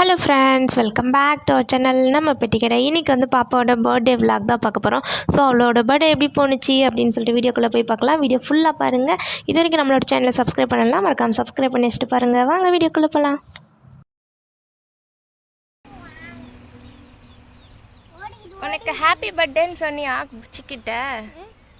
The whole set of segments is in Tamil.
Hello friends welcome back to our channel நம்ம பெட்டிக்கடை. இன்றைக்கி வந்து பாப்பாவோட பர்த்டே விளாக் தான் பார்க்க போகிறோம் ஸோ அவளோட பர்த்டே எப்படி போணுச்சு அப்படின்னு சொல்லிட்டு வீடியோக்குள்ளே போய் பார்க்கலாம். வீடியோ ஃபுல்லாக பாருங்கள் இது வரைக்கும் நம்மளோட சேனலை சப்ஸ்கிரைப் பண்ணலாம் மறக்காம சப்ஸ்கிரைப் பண்ணி வச்சுட்டு பாருங்கள் வாங்க வீடியோக்குள்ளே போகலாம் உனக்கு ஹாப்பி பர்த்டேன்னு சொன்னியா? சிக்கிட்ட?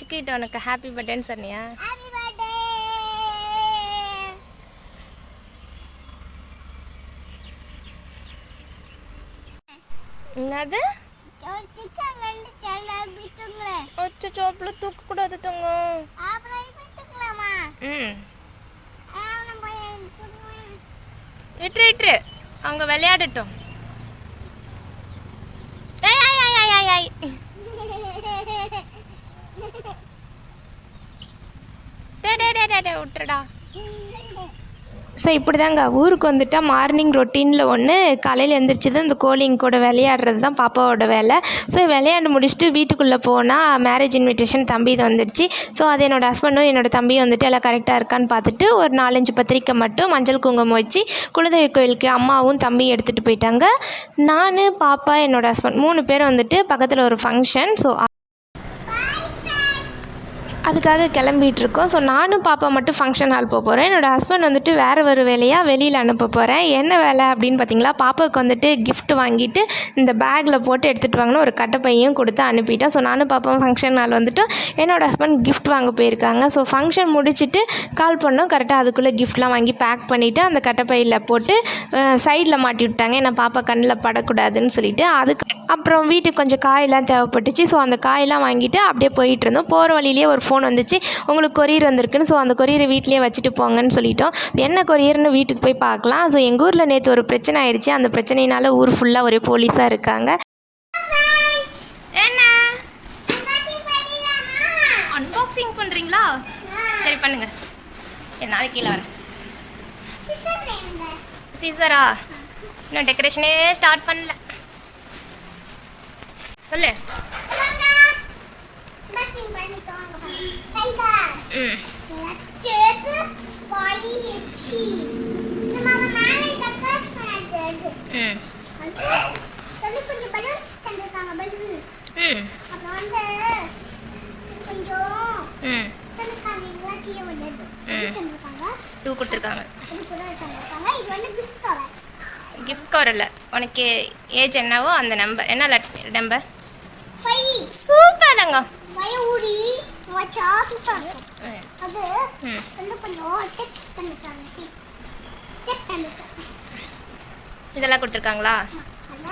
சிக்கிட்ட உனக்கு ஹாப்பி பர்த்டேன்னு சொன்னியா? என்னது? ஒச்சு சோப்பில் தூக்கக்கூடாது தங்கம் அப்புறம் ம். விட்டுரு விட்டுரு அவங்க விளையாடட்டும். ஏய், ஸோ இப்படி தாங்க ஊருக்கு வந்துட்டால் மார்னிங் ரொட்டீனில் ஒன்று காலையில் எழுந்திரிச்சது இந்த கோழிங்க கூட விளையாடுறது தான் பாப்பாவோட வேலை. ஸோ விளையாண்டு முடிச்சுட்டு வீட்டுக்குள்ளே போனால் மேரேஜ் இன்விடேஷன் தம்பி இது வந்துடுச்சு. ஸோ அது என்னோட ஹஸ்பண்டும் என்னோட தம்பியும் வந்துட்டு எல்லாம் கரெக்டாக இருக்கான்னு பார்த்துட்டு ஒரு நாலஞ்சு பத்திரிக்கை மட்டும் மஞ்சள் குங்குமம் வச்சு குலதெய்வ கோயிலுக்கு அம்மாவும் தம்பியும் எடுத்துகிட்டு போயிட்டாங்க. நான் பாப்பா என்னோடய ஹஸ்பண்ட் மூணு பேரும் வந்துட்டு பக்கத்தில் ஒரு ஃபங்க்ஷன் ஸோ அதுக்காக கிளம்பிகிட்ருக்கோம் ஸோ நானும் பாப்பா மட்டும் ஃபங்க்ஷன் ஹால் போக போகிறேன் என்னோட ஹஸ்பண்ட் வந்துட்டு வேறு ஒரு வேலையாக வெளியில் அனுப்ப போகிறேன் என்ன வேலை அப்படின்னு பார்த்தீங்களா பாப்பாவுக்கு வந்துட்டு கிஃப்ட் வாங்கிட்டு இந்த பேக்கில் போட்டு எடுத்துகிட்டு வாங்கன்னு ஒரு கட்டைப்பையும் கொடுத்து அனுப்பிட்டேன் ஸோ நானும் பாப்பாவும் ஃபங்க்ஷன் ஹால் வந்துட்டு என்னோட ஹஸ்பண்ட் கிஃப்ட் வாங்க போயிருக்காங்க. ஸோ ஃபங்க்ஷன் முடிச்சுட்டு கால் பண்ணோம். கரெக்டாக அதுக்குள்ளே கிஃப்ட்லாம் வாங்கி பேக் பண்ணிவிட்டு அந்த கட்டைப்பையில் போட்டு சைடில் மாட்டி விட்டாங்க ஏன்னா பாப்பா கண்ணில் படக்கூடாதுன்னு சொல்லிட்டு அதுக்கு அப்புறம் வீட்டுக்கு கொஞ்சம் காயெல்லாம் தேவைப்பட்டுச்சு. ஸோ அந்த காயெல்லாம் வாங்கிட்டு அப்படியே போயிட்டு இருந்தோம். போகிற வழியிலேயே ஒரு ஃபோன் வந்துச்சு. உங்களுக்கு கொரியர் வந்திருக்குன்னு ஸோ அந்த கொரியரை வீட்லேயே வச்சுட்டு போங்கன்னு சொல்லிட்டோம். என்ன கொரியர்னு வீட்டுக்கு போய் பார்க்கலாம். ஸோ எங்கள் ஊரில் நேற்று ஒரு பிரச்சனை ஆயிடுச்சு. அந்த பிரச்சனையினால ஊர் ஃபுல்லாக ஒரே போலீஸாக இருக்காங்க? அன்பாக்சிங் பண்ணுறீங்களா சரி பண்ணுங்க. நாளைக்கு கீழே வரேன். சீசரா இன்னும் டெக்கரேஷனே ஸ்டார்ட் பண்ணல. சொல்லு. ம். ம். ம். ம். டூ கொடுத்துருக்காங்க. கிஃப்ட் கவர் இல்லை. உனக்கு ஏஜ் என்னவோ அந்த நம்பர் என்ன நம்பர் Five. சூப்பர் தாங்க five ஊடி வச்சா சூப்பரா. அது. வந்து கொஞ்சம். டிப் தந்திருக்காங்க. இதெல்லாம் கொடுத்துருக்காங்களா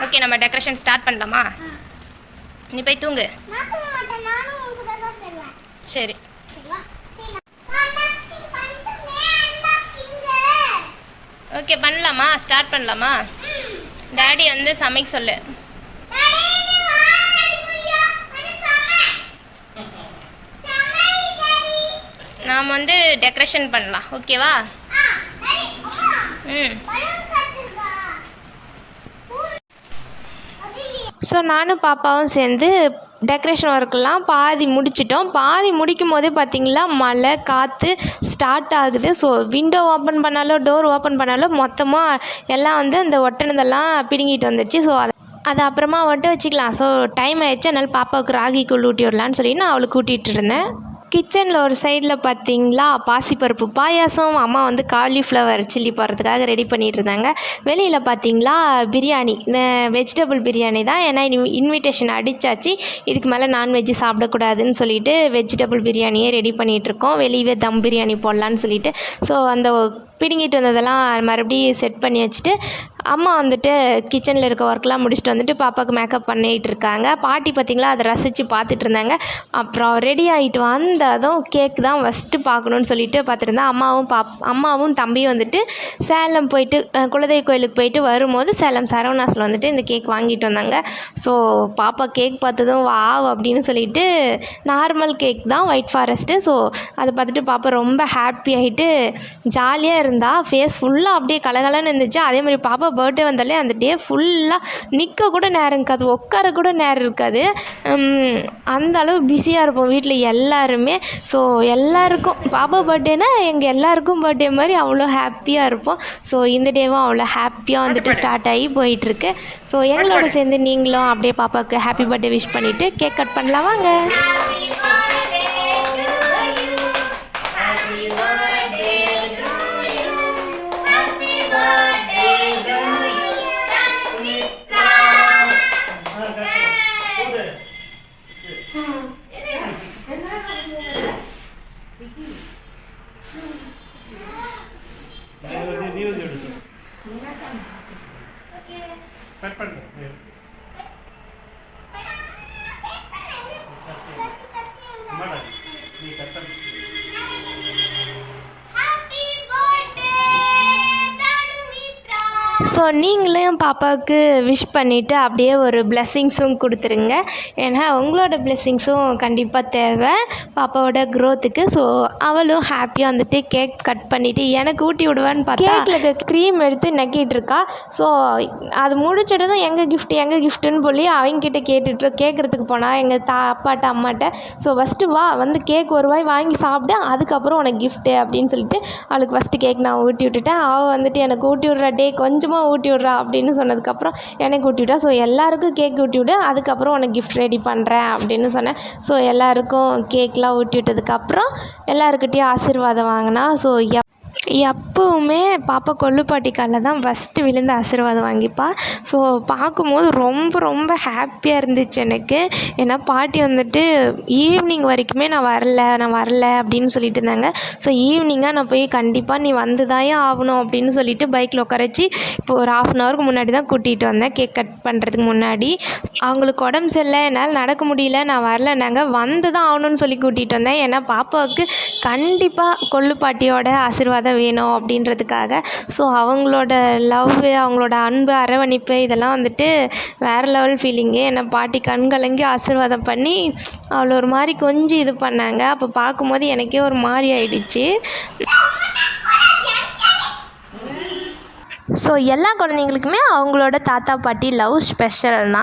ஓகே நம்ம டெக்கரேஷன் ஸ்டார்ட் பண்ணலாமா நீ போய் தூங்கு. சரி. ஓகே பண்ணலாமா ஸ்டார்ட் பண்ணலாமா டேடி வந்து சமைக்க சொல்லு டாடி, நீ வா, டாடி கொஞ்சம். வந்து சமை. சமை, டாடி. நாம் வந்து டெக்கரேஷன் பண்ணலாம். ஓகேவா ம். ஸோ நானும் பாப்பாவும் சேர்ந்து டெக்கரேஷன் ஒர்க்கெலாம் பாதி முடிச்சிட்டோம். பாதி முடிக்கும் போதே பார்த்திங்களா மழை காற்று ஸ்டார்ட் ஆகுது. ஸோ விண்டோ ஓப்பன் பண்ணாலோ டோர் ஓப்பன் பண்ணாலும் மொத்தமாக எல்லாம் வந்து அந்த ஒட்டனதெல்லாம் பிடுங்கிட்டு வந்துடுச்சு ஸோ அதை அதை அப்புறமா ஒட்ட வச்சுக்கலாம். ஸோ டைம் ஆயிடுச்சு. அதனால் பாப்பாவுக்கு ராகி கூழ் ஊட்டி விடலான்னு சொல்லி நான் அவளுக்கு கூட்டிகிட்டு இருந்தேன். கிச்சனில் ஒரு சைடில் பார்த்தீங்களா பாசிப்பருப்பு பாயாசம். அம்மா வந்து காலிஃப்ளவர் சில்லி போடுறதுக்காக ரெடி பண்ணிகிட்டு இருந்தாங்க. வெளியில் பார்த்தீங்களா பிரியாணி. இந்த வெஜிடபிள் பிரியாணி தான். ஏன்னா இன்விடேஷன் அடித்தாச்சு இதுக்கு மேலே நான்வெஜ் சாப்பிடக்கூடாதுன்னு சொல்லிட்டு வெஜிடபிள் பிரியாணியே ரெடி பண்ணிகிட்ருக்கோம் வெளியவே தம் பிரியாணி போடலான்னு சொல்லிட்டு. ஸோ அந்த பிடுங்கிட்டு வந்ததெல்லாம் மறுபடியும் செட் பண்ணி வச்சுட்டு அம்மா வந்துட்டு கிச்சனில் இருக்க ஒர்க்லாம் முடிச்சுட்டு வந்துட்டு பாப்பாவுக்கு மேக்கப் பண்ணிகிட்டு இருக்காங்க பாட்டி பார்த்திங்களா அதை ரசித்து பார்த்துட்டு இருந்தாங்க அப்புறம் ரெடி ஆகிட்டு வந்ததும் கேக் தான் ஃபஸ்ட்டு பார்க்கணுன்னு சொல்லிட்டு பார்த்துருந்தேன் அம்மாவும் பாப் அம்மாவும் தம்பியும் வந்துட்டு சேலம் போயிட்டு குலதெய்வ கோயிலுக்கு போயிட்டு வரும்போது சேலம் சரவணாஸில் வந்துட்டு இந்த கேக் வாங்கிட்டு வந்தாங்க. ஸோ பாப்பா கேக் பார்த்ததும் வாவ் அப்படின்னு சொல்லிட்டு நார்மல் கேக் தான் ஒயிட் ஃபாரஸ்ட்டு ஸோ அதை பார்த்துட்டு பாப்பா ரொம்ப ஹாப்பி ஆகிட்டு ஜாலியாக இருந்தால் ஃபேஸ் ஃபுல்லாக அப்படியே கலகலன்னு இருந்துச்சு. அதே மாதிரி பாப்பா பர்த்டே வந்தாலே அந்த டே ஃபுல்லாக நிற்க கூட நேரம் இருக்காது உட்கார கூட நேரம் இருக்காது. அந்த அளவு பிஸியாக இருப்போம் வீட்டில் எல்லாருமே. ஸோ எல்லாருக்கும் பாப்பா பர்த்டேனா எங்கள் எல்லாருக்கும் பர்த்டே மாதிரி அவ்வளோ ஹாப்பியாக இருப்போம். ஸோ இந்த டேவும் அவ்வளோ ஹாப்பியாக வந்துட்டு ஸ்டார்ட் ஆகி போயிட்டுருக்கு. ஸோ எங்களோட சேர்ந்து நீங்களும் அப்படியே பாப்பாவுக்கு ஹாப்பி பர்த்டே விஷ் பண்ணிவிட்டு கேக் கட் பண்ணலாம் வாங்க. ஸோ நீங்களும் பாப்பாவுக்கு விஷ் பண்ணிவிட்டு அப்படியே ஒரு பிளெஸ்ஸிங்ஸும் கொடுத்துருங்க. ஏன்னா உங்களோட பிளெஸ்ஸிங்ஸும் கண்டிப்பாக தேவை. பாப்பாவோட க்ரோத்துக்கு ஸோ அவளும் ஹாப்பியாக வந்துட்டு கேக் கட் பண்ணிவிட்டு எனக்கு ஊட்டி விடுவான்னு பார்த்தா கேக்கில் க்ரீம் எடுத்து நக்கிட்டு இருக்கா? ஸோ அது முடிச்சிட்டதும் எங்கள் கிஃப்ட் எங்கள் கிஃப்ட்டுன்னு சொல்லி அவங்கக்கிட்ட கேட்டுட்டு கேட்குறதுக்கு போனால் எங்கள் தா அப்பாட்ட அம்மாட்ட ஸோ ஃபஸ்ட்டு வா வந்து கேக் ஒரு வாய் வாங்கி சாப்பிட்டு அதுக்கப்புறம் உனக்கு கிஃப்ட்டு அப்படின்னு சொல்லிட்டு அவளுக்கு ஃபஸ்ட்டு கேக் நான் ஊட்டி விட்டுட்டேன். அவள் வந்துட்டு எனக்கு ஊட்டி விடுற டே கொஞ்சமாக ஊட்டி விட்றா அப்படின்னு சொன்னதுக்கப்புறம் எனக்கு ஊட்டி விட்டா ஸோ எல்லாருக்கும் கேக் ஊட்டி விடு அதுக்கப்புறம் உனக்கு கிஃப்ட் ரெடி பண்ணுறேன் அப்படின்னு சொன்னேன். ஸோ எல்லாருக்கும் கேக்லாம் ஊட்டி விட்டதுக்கப்புறம் எல்லாருக்கிட்டேயும் ஆசீர்வாதம் வாங்கினா. ஸோ எப்போவுமே பாப்பா கொள்ளுப்பாட்டி காலில் தான் ஃபஸ்ட்டு விழுந்து ஆசீர்வாதம் வாங்கிப்பா. ஸோ பார்க்கும்போது ரொம்ப ரொம்ப ஹாப்பியாக இருந்துச்சு எனக்கு. ஏன்னா பாட்டி வந்துட்டு ஈவினிங் வரைக்குமே நான் வரல நான் வரல அப்படின்னு சொல்லிட்டு இருந்தாங்க. ஸோ ஈவினிங்காக நான் போய் கண்டிப்பாக நீ வந்து ஆகணும் அப்படின்னு சொல்லிட்டு பைக்கில் உட்கார வச்சு இப்போ ஒரு ஆஃப் அன் ஹவருக்கு முன்னாடி தான் கூட்டிகிட்டு வந்தேன். கேக் கட் பண்ணுறதுக்கு முன்னாடி. அவங்களுக்கு உடம்பு சரியில்லை என்னால் நடக்க முடியல நான் வரலன்னாங்க. வந்து தான் ஆகணும்னு சொல்லி கூட்டிகிட்டு வந்தேன். ஏன்னா பாப்பாவுக்கு கண்டிப்பாக கொள்ளுப்பாட்டியோட ஆசீர்வாதம் வேணும் அப்படின்றதுக்காக. ஸோ அவங்களோட லவ் அவங்களோட அன்பு அரவணைப்பு இதெல்லாம் வந்துட்டு வேறு லெவல் ஃபீலிங்கு என்னை பாட்டி கண் கலங்கி ஆசீர்வாதம் பண்ணி அவளை ஒரு மாதிரி கொஞ்சம் இது பண்ணாங்க. அப்போ பார்க்கும்போது எனக்கே ஒரு மாதிரி ஆயிடுச்சு. ஸோ எல்லா குழந்தைங்களுக்குமே அவங்களோட தாத்தா பாட்டி லவ் ஸ்பெஷல்னா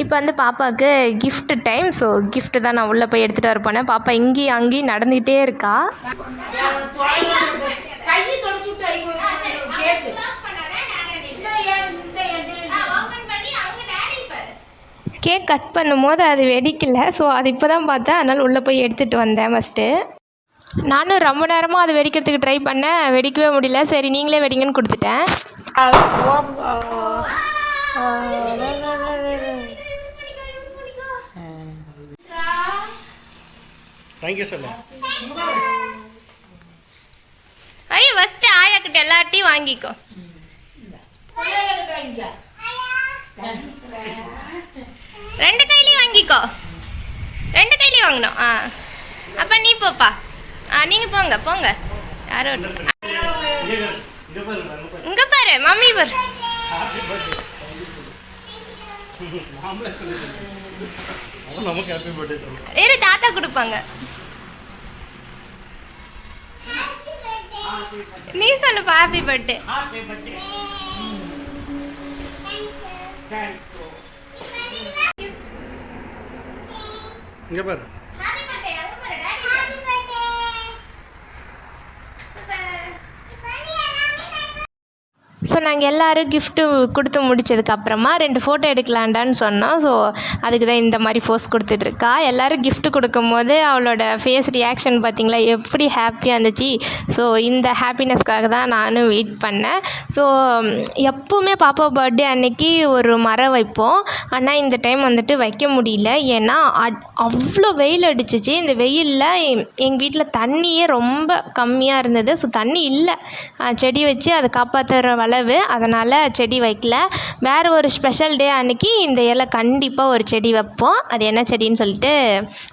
இப்போ வந்து பாப்பாவுக்கு கிஃப்ட் டைம் ஸோ கிஃப்ட்டு தான் நான் உள்ளே போய் எடுத்துகிட்டு வர போனேன் பாப்பா இங்கேயும் அங்கேயும் நடந்துக்கிட்டே இருக்கா? கையை தொடச்சு விட்டு ஐ பாரு. கேக் கட் பண்ணும்போது அது வெடிக்கல. ஸோ அது இப்போ தான் பார்த்தேன் அதனால் உள்ளே போய் எடுத்துகிட்டு வந்தேன் ஃபஸ்ட்டு நானும் ரொம்ப நேரமாக அது வெடிக்கிறதுக்கு ட்ரை பண்ணேன். வெடிக்கவே முடியல. சரி நீங்களே வெடிங்கன்னு கொடுத்துட்டேன். தேங்க்யூ சொல்லு ஐயோ ஃபஸ்ட்டு ஆயா கிட்ட எல்லாட்டையும் வாங்கிக்கோ. ரெண்டு கையிலையும் வாங்கிக்கோ. ரெண்டு கையிலையும் வாங்கணும். ஆ. அப்போ நீ போப்பா. ஆ நீங்கள் போங்க போங்க. யாரோ. இங்கே பாரு மம்மி பாரு. இரு தாத்தா கொடுப்பாங்க. நீ சொல்லுப்பா ஹாப்பி பர்த்டே இங்கே பாரு. ஸோ நாங்கள் எல்லோரும் கிஃப்ட்டு கொடுத்து முடிச்சதுக்கப்புறமா ரெண்டு ஃபோட்டோ எடுக்கலாண்டான்னு சொன்னோம். ஸோ அதுக்கு தான் இந்த மாதிரி போஸ் கொடுத்துட்ருக்கா. எல்லோரும் கிஃப்ட்டு கொடுக்கும்போது அவளோட ஃபேஸ் ரியாக்ஷன் பார்த்தீங்களா எப்படி ஹாப்பியாக இருந்துச்சு? ஸோ இந்த ஹாப்பினஸ்க்காக தான் நானும் வெயிட் பண்ணேன். ஸோ எப்போவுமே பாப்பா பர்த்டே அன்னைக்கு ஒரு மரம் வைப்போம். ஆனால் இந்த டைம் வந்துட்டு வைக்க முடியல. ஏன்னா அட்- அவ்வளோ வெயில் அடிச்சிச்சு. இந்த வெயிலில் எங்கள் வீட்டில் தண்ணியே ரொம்ப கம்மியாக இருந்தது. ஸோ தண்ணி இல்லை. செடி வச்சு அதை காப்பாற்றுற வளவு அதனால் செடி வைக்கல. வேறு ஒரு ஸ்பெஷல் டே அன்னைக்கு இந்த இலை கண்டிப்பாக ஒரு செடி வைப்போம். அது என்ன செடின்னு சொல்லிட்டு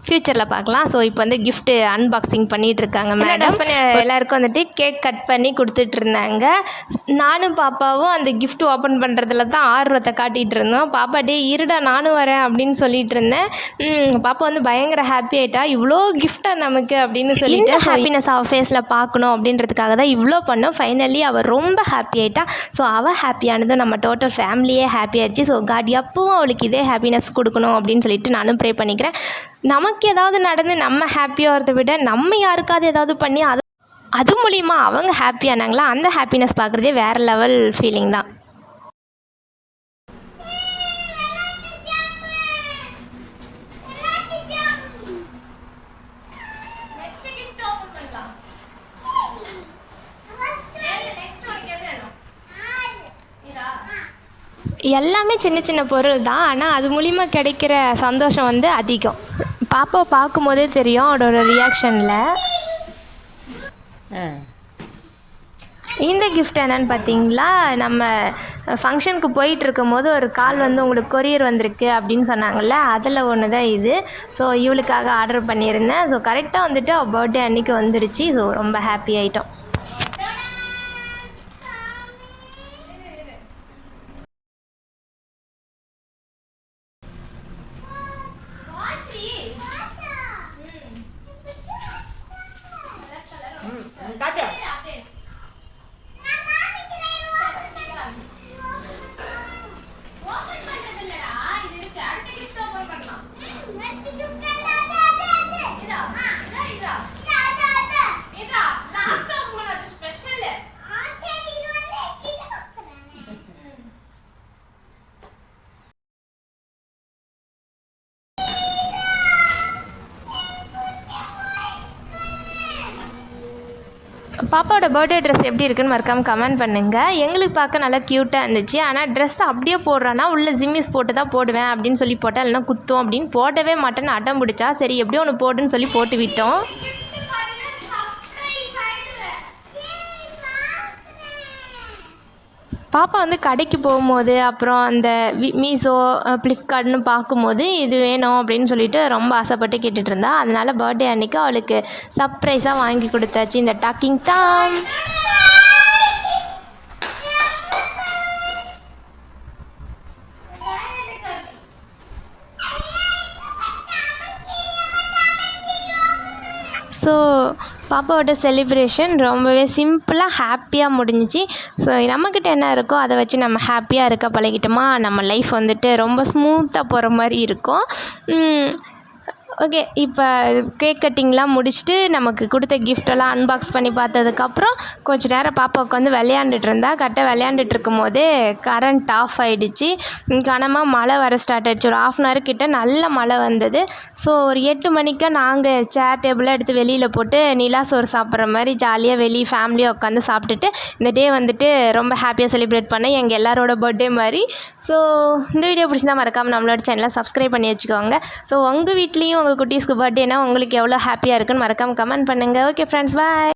ஃப்யூச்சரில் பார்க்கலாம். ஸோ இப்போ வந்து கிஃப்ட்டு அன்பாக்சிங் பண்ணிகிட்டு இருக்காங்க மேடம் எல்லாருக்கும் வந்துட்டு கேக் கட் பண்ணி கொடுத்துட்டு இருந்தாங்க. நானும் பாப்பாவும் அந்த gift ஓப்பன் பண்ணுறதுல தான் ஆர்வத்தை காட்டிகிட்டு இருந்தோம். பாப்பா டே இருடா நானும் வரேன் அப்படின்னு சொல்லிட்டு இருந்தேன். பாப்பா வந்து பயங்கர ஹாப்பி ஆயிட்டா. இவ்வளோ கிஃப்டாக நமக்கு அப்படின்னு சொல்லிட்டு ஹாப்பினஸ் அவள் ஃபேஸில் பார்க்கணும் அப்படின்றதுக்காக தான் இவ்வளோ பண்ணோம். ஃபைனலி அவள் ரொம்ப ஹாப்பி ஆயிட்டா. ஸோ அவள் ஹாப்பியானதும் நம்ம டோட்டல் ஃபேமிலியே ஹாப்பியாகிடுச்சு ஸோ காட் எப்பவும் அவளுக்கு இதே ஹாப்பினஸ் கொடுக்கணும் அப்படின்னு சொல்லிட்டு நானும் ப்ரே பண்ணிக்கிறேன். நமக்கு ஏதாவது நடந்து நம்ம ஹாப்பியாகிறத விட நம்ம யாருக்காவது ஏதாவது பண்ணி அது அது மூலிமா அவங்க ஹாப்பியானாங்களா அந்த ஹாப்பினஸ் பார்க்குறதே வேறு லெவல் ஃபீலிங் தான் நெக்ஸ்ட் கிஃப்ட் ஓபன் பண்ணலாம் சரி நெக்ஸ்ட் உனக்கு எது வேணும் இதா எல்லாமே சின்ன சின்ன பொருள் தான் ஆனால் அது மூலிமா கிடைக்கிற சந்தோஷம் வந்து அதிகம். பாப்பாவை பார்க்கும்போதே தெரியும் அவளோட ரியாக்ஷனில் இந்த கிஃப்ட் என்னன்னு பார்த்தீங்களா? நம்ம ஃபங்க்ஷனுக்கு போயிட்டு இருக்கும்போது ஒரு கால் வந்து உங்களுக்கு கொரியர் வந்திருக்கு அப்படின்னு சொன்னாங்கல்ல அதில் ஒன்று தான் இது. ஸோ இவளுக்காக ஆர்டர் பண்ணியிருந்தேன். ஸோ கரெக்டாக வந்துட்டு அவள் பர்த்டே அன்னைக்கு வந்துடுச்சு ஸோ ரொம்ப ஹாப்பி ஆயிட்டோம். காட்டு ஓபன் பாப்பாவோட பர்த்டே ட்ரெஸ் எப்படி இருக்குன்னு மறக்காமல் கமெண்ட் பண்ணுங்கள் எங்களுக்கு பார்க்க நல்லா க்யூட்டாக இருந்துச்சு. ஆனால் ட்ரெஸ் அப்படியே போடுறான்னா உள்ள ஜிம்மிஸ் போட்டு தான் போடுவேன் அப்படின்னு சொல்லி போட்டால் இல்லைனா குத்தும் அப்படின்னு போடவே மாட்டேன்னு அடம் பிடிச்சா சரி எப்படியோ ஒன்று போடுன்னு சொல்லி போட்டு விட்டோம். பாப்பா வந்து கடைக்கு போகும்போது அப்புறம் அந்த வி- மீஷோ ஃப்ளிப்கார்ட்னு பார்க்கும்போது இது வேணும் அப்படின்னு சொல்லிட்டு ரொம்ப ஆசைப்பட்டு கேட்டுட்டு இருந்தா அதனால பர்த்டே அன்னைக்கு அவளுக்கு சர்ப்ரைஸாக வாங்கி கொடுத்தாச்சு. இந்த டாக்கிங் டாம் ஸோ பாப்பாவோட செலிப்ரேஷன் ரொம்பவே சிம்பிளாக ஹாப்பியாக முடிஞ்சிச்சு. ஸோ நம்மக்கிட்ட என்ன இருக்கோ அதை வச்சு நம்ம ஹாப்பியாக இருக்க பழகிட்டோமா? நம்ம லைஃப் வந்துட்டு ரொம்ப ஸ்மூத்தாக போகிற மாதிரி இருக்கும். ஓகே இப்போ கேக் கட்டிங்லாம் முடிச்சுட்டு நமக்கு கொடுத்த கிஃப்டெல்லாம் அன்பாக்ஸ் பண்ணி பார்த்ததுக்கப்புறம் கொஞ்ச நேரம் பாப்பாவுக்கு வந்து விளையாண்டுட்டு இருந்தா. கரெக்டாக விளையாண்டுட்டு இருக்கும் போதே கரண்ட் ஆஃப் ஆயிடுச்சு. கனமாக மழை வர ஸ்டார்ட் ஆகிடுச்சு ஒரு ஆஃப் அன் ஹவர் கிட்ட நல்ல மழை வந்தது. ஸோ ஒரு எட்டு மணிக்கா நாங்கள் சேர் டேபிளாக எடுத்து வெளியில் போட்டு நிலா சோறு சாப்பிட்ற மாதிரி ஜாலியாக வெளியே ஃபேமிலியாக உட்காந்து சாப்பிட்டுட்டு இந்த டே வந்துட்டு ரொம்ப ஹாப்பியாக செலிப்ரேட் பண்ணேன். எங்கள் எல்லாரோட பர்த்டே மாதிரி. ஸோ இந்த வீடியோ பிடிச்சிருந்தா மறக்காமல் நம்மளோட சேனலை சப்ஸ்கிரைப் பண்ணி வச்சுக்கோங்க. ஸோ உங்கள் வீட்லேயும் உங்கள் குட்டீஸ்க்கு பர்த்டேனா உங்களுக்கு எவ்வளோ ஹாப்பியாக இருக்குன்னு மறக்காமல் கமெண்ட் பண்ணுங்கள் ஓகே ஃப்ரெண்ட்ஸ் பாய்